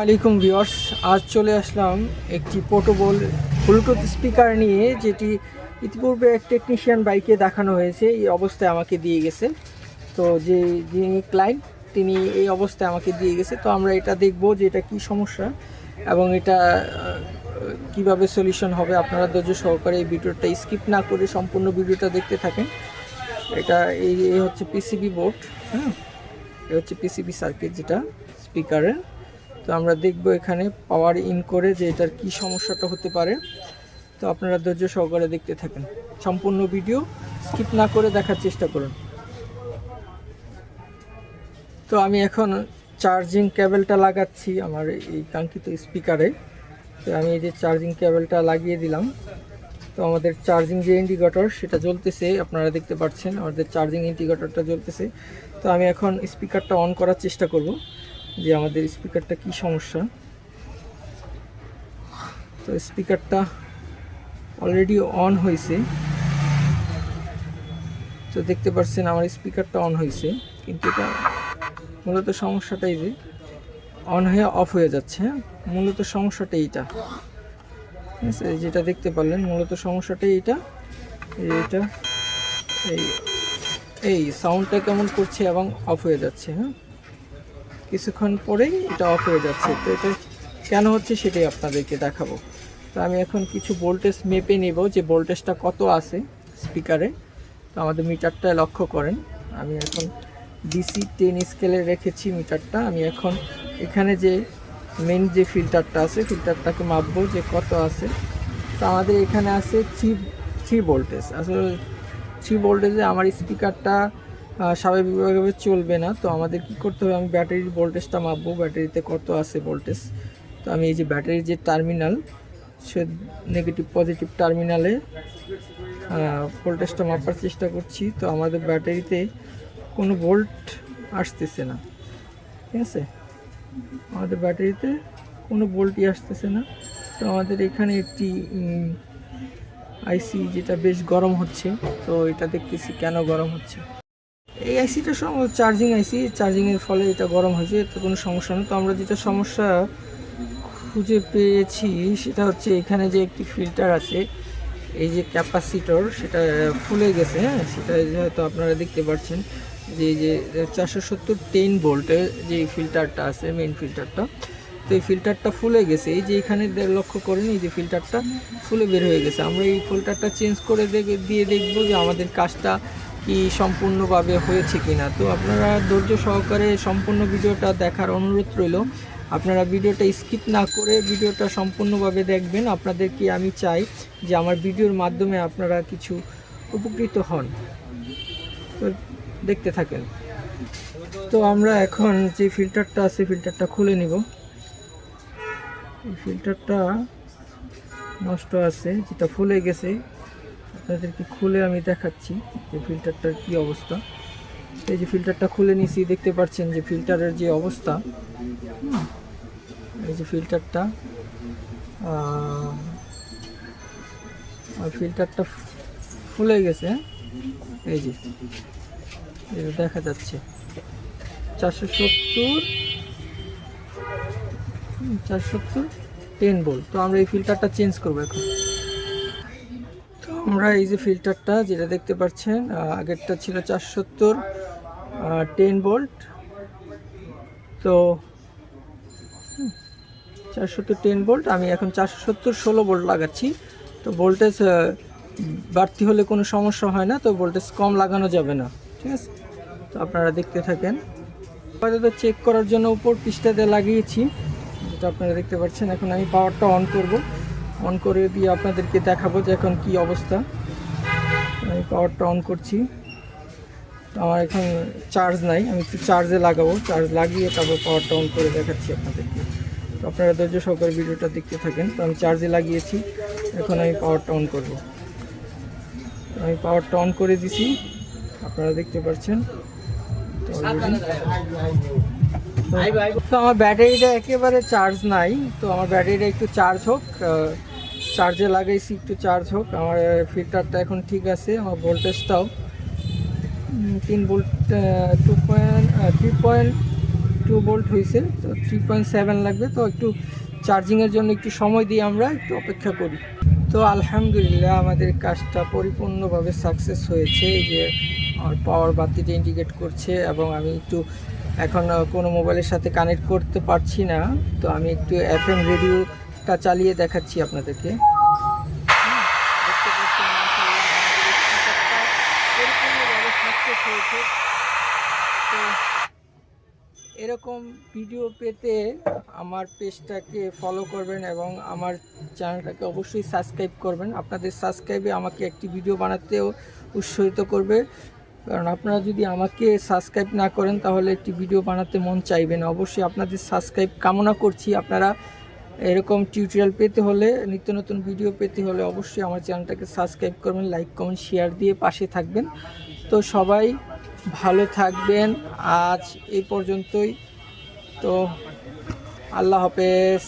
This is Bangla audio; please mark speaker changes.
Speaker 1: আলাইকুম ভিউয়ার্স, আজ চলে আসলাম একটি পোর্টেবল ব্লুটুথ স্পিকার নিয়ে, যেটি ইতিপূর্বে এক টেকনিশিয়ান বাইকে দেখানো হয়েছে, এই অবস্থায় আমাকে দিয়ে গেছে। তো যে যিনি ক্লায়েন্ট তিনি এই অবস্থায় আমাকে দিয়ে গেছে। তো আমরা এটা দেখব যে এটা কি সমস্যা এবং এটা কীভাবে সলিউশন হবে। আপনারা ধৈর্য সহকারে এই ভিডিওটা স্কিপ না করে সম্পূর্ণ ভিডিওটা দেখতে থাকেন। এটা এই হচ্ছে পিসিবি বোর্ড হ্যাঁ? এটা হচ্ছে পিসিবি সার্কিট যেটা স্পিকারের তো আমরা দেখব এখানে পাওয়ার ইন করে যে এটার কি সমস্যাটা হতে পারে। তো আপনারা ধৈর্য সহকারে দেখতে থাকেন। সম্পূর্ণ ভিডিও স্কিপ না করে দেখার চেষ্টা করুন। তো আমি এখন চার্জিং কেবলটা লাগাচ্ছি আমার এই কাঙ্ক্ষিত স্পিকারে তো আমি এই যে চার্জিং কেবলটা লাগিয়ে দিলাম। তো আমাদের চার্জিং যে ইন্ডিকেটর সেটা জ্বলতেছে, আপনারা দেখতে পাচ্ছেন, আমাদের চার্জিং ইন্ডিকেটরটা জ্বলতেছে। তো আমি এখন স্পিকারটা অন করার চেষ্টা করব। যে আমাদের স্পিকারটা কি সমস্যা? তো স্পিকারটা অলরেডি অন হয়েছে। তো দেখতে পাচ্ছেন আমার স্পিকারটা অন হয়েছে, কিন্তু এটা মূলত সমস্যাটাই যে অন হয়ে অফ হয়ে যাচ্ছে হ্যাঁ? মূলত সমস্যাটা এইটা। ঠিক আছে যেটা দেখতে পারলেন, মূলত সমস্যাটা এইটা, এই এটা, এই এই সাউন্ডটা কেমন করছে এবং অফ হয়ে যাচ্ছে হ্যাঁ? কিছুক্ষণ পরেই এটা অফ হয়ে যাচ্ছে। তো এটা কেন হচ্ছে সেটাই আপনাদেরকে দেখাবো। তো আমি এখন কিছু ভোল্টেজ মেপে নেব যে ভোল্টেজটা কত আছে স্পিকারে তো আমাদের মিটারটা লক্ষ্য করেন। আমি এখন ডিসি টেন স্কেলে রেখেছি মিটারটা। আমি এখন এখানে যে মেন যে ফিল্টারটা আছে ফিল্টারটাকে মাপবো যে কত আছে। তো আমাদের এখানে আছে থ্রি থ্রি ভোল্টেজ আসলে থ্রি ভোল্টেজে আমার স্পিকারটা স্বাভাবিকভাবে চলবে না। তো আমাদের কি করতে হবে? আমি ব্যাটারির ভোল্টেজটা মাপবো। ব্যাটারিতে কত আছে ভোল্টেজ তো আমি এই যে ব্যাটারির যে টার্মিনাল সে নেগেটিভ পজিটিভ টার্মিনালে ভোল্টেজটা মাপার চেষ্টা করছি। তো আমাদের ব্যাটারিতে কোনো ভোল্ট আসতেছে না। ঠিক আছে? আমাদের ব্যাটারিতে কোনো ভোল্টই আসতেছে না। তো আমাদের এখানে একটি আইসি যেটা বেশ গরম হচ্ছে। তো এটা দেখতেছি কেন গরম হচ্ছে। এই আইসিটা চার্জিং আইসি চার্জিংয়ের ফলে এটা গরম হয়েছে, এতে কোনো সমস্যা নেই। তো আমরা যেটা সমস্যা খুঁজে পেয়েছি, সেটা হচ্ছে এখানে যে একটি ফিল্টার আছে, এই যে ক্যাপাসিটর সেটা ফুলে গেছে হ্যাঁ? সেটা হয়তো আপনারা দেখতে পাচ্ছেন যে যে চারশো সত্তর টেন ভোল্টের যে ফিল্টারটা আছে মেইন ফিল্টারটা তো এই ফিল্টারটা ফুলে গেছে। এই যে এখানে লক্ষ্য করেন, এই যে ফিল্টারটা ফুলে বের হয়ে গেছে। আমরা এই ফিল্টারটা চেঞ্জ করে দিয়ে দেখব যে আমাদের কাজটা কি সম্পূর্ণভাবে হয়েছে কি না তো আপনারা ধৈর্য সহকারে সম্পূর্ণ ভিডিওটা দেখার অনুরোধ রইল। আপনারা ভিডিওটা স্কিপ না করে ভিডিওটা সম্পূর্ণভাবে দেখবেন। আপনাদেরকে আমি চাই যে আমার ভিডিওর মাধ্যমে আপনারা কিছু উপকৃত হন। তো দেখতে থাকেন। তো আমরা এখন যে ফিল্টারটা আছে, ফিল্টারটা খুলে নিব। ফিল্টারটা নষ্ট আছে, যেটা ফুলে গেছে। আপনাদেরকে খুলে আমি দেখাচ্ছি যে ফিল্টারটার কি অবস্থা। এই যে ফিল্টারটা খুলে নিছি, দেখতে পাচ্ছেন যে ফিল্টারের যে অবস্থা। এই যে ফিল্টারটা ফিল্টারটা ফুলে গেছে হ্যাঁ? এই যে দেখা যাচ্ছে। চারশো সত্তর চারশো সত্তর টেন ভোল্ট। তো আমরা এই ফিল্টারটা চেঞ্জ করব এখন। আমরা এই যে ফিল্টারটা যেটা দেখতে পাচ্ছেন আগেরটা ছিল চারশো সত্তর টেন বোল্ট তো চারশো সত্তর টেন বোল্ট আমি এখন চারশো সত্তর ষোলো বোল্ট লাগাচ্ছি। তো ভোল্টেজ বাড়তি হলে কোনো সমস্যা হয় না, তো ভোল্টেজ কম লাগানো যাবে না, ঠিক আছে? তো আপনারা দেখতে থাকেন। আপাতত চেক করার জন্য উপর পৃষ্ঠাতে লাগিয়েছি। যেটা আপনারা দেখতে পাচ্ছেন, এখন আমি পাওয়ারটা অন করব। অন করে দিয়ে আপনাদেরকে দেখাবো যে এখন কি অবস্থা। আমি পাওয়ারটা অন করছি। আমার এখন চার্জ নাই, আমি একটু চার্জে লাগাবো। চার্জ লাগিয়ে তারপর পাওয়ারটা অন করে দেখাচ্ছি আপনাদেরকে। তো আপনারা ধৈর্য সহকারে ভিডিওটা দেখতে থাকেন। তো আমি চার্জে লাগিয়েছি, এখন আমি পাওয়ারটা অন করব। আমি পাওয়ারটা অন করে দিছি, আপনারা দেখতে পাচ্ছেন। তো আমার ব্যাটারিটা একেবারে চার্জ নাই। তো আমার ব্যাটারিটা একটু চার্জ হোক চার্জে লাগাইছি, একটু চার্জ হোক। আমার ফিল্টারটা এখন ঠিক আছে, আমার ভোল্টেজটাও তিন volt two point three point two volt হয়েছে তো থ্রি পয়েন্ট সেভেন লাগবে। তো একটু চার্জিংয়ের জন্য একটু সময় দিয়ে আমরা একটু অপেক্ষা করি। তো আলহামদুলিল্লাহ, আমাদের কাজটা পরিপূর্ণভাবে সাকসেস হয়েছে। যে আমার পাওয়ার বাতিটা ইন্ডিকেট করছে এবং আমি একটু এখন কোনো মোবাইলের সাথে কানেক্ট করতে পারছি না। তো আমি একটু এফ এম রেডিওটা চালিয়ে দেখাচ্ছি আপনাদেরকে। তো এরকম ভিডিও পেতে আমার পেজটাকে ফলো করবেন এবং আমার চ্যানেলটাকে অবশ্যই সাবস্ক্রাইব করবেন। আপনাদের সাবস্ক্রাইবে আমাকে একটি ভিডিও বানাতেও উৎসাহিত করবে। কারণ আপনারা যদি আমাকে সাবস্ক্রাইব না করেন, তাহলে একটি ভিডিও বানাতে মন চাইবে না। অবশ্যই আপনাদের সাবস্ক্রাইব কামনা করছি। আপনারা এরকম টিউটোরিয়াল পেতে হলে, নিত্য নতুন ভিডিও পেতে হলে অবশ্যই আমার চ্যানেলটাকে সাবস্ক্রাইব করবেন লাইক কমেন্ট শেয়ার দিয়ে পাশে থাকবেন। তো সবাই ভালো থাকবেন। আজ এই পর্যন্তই। তো আল্লাহ হাফেজ।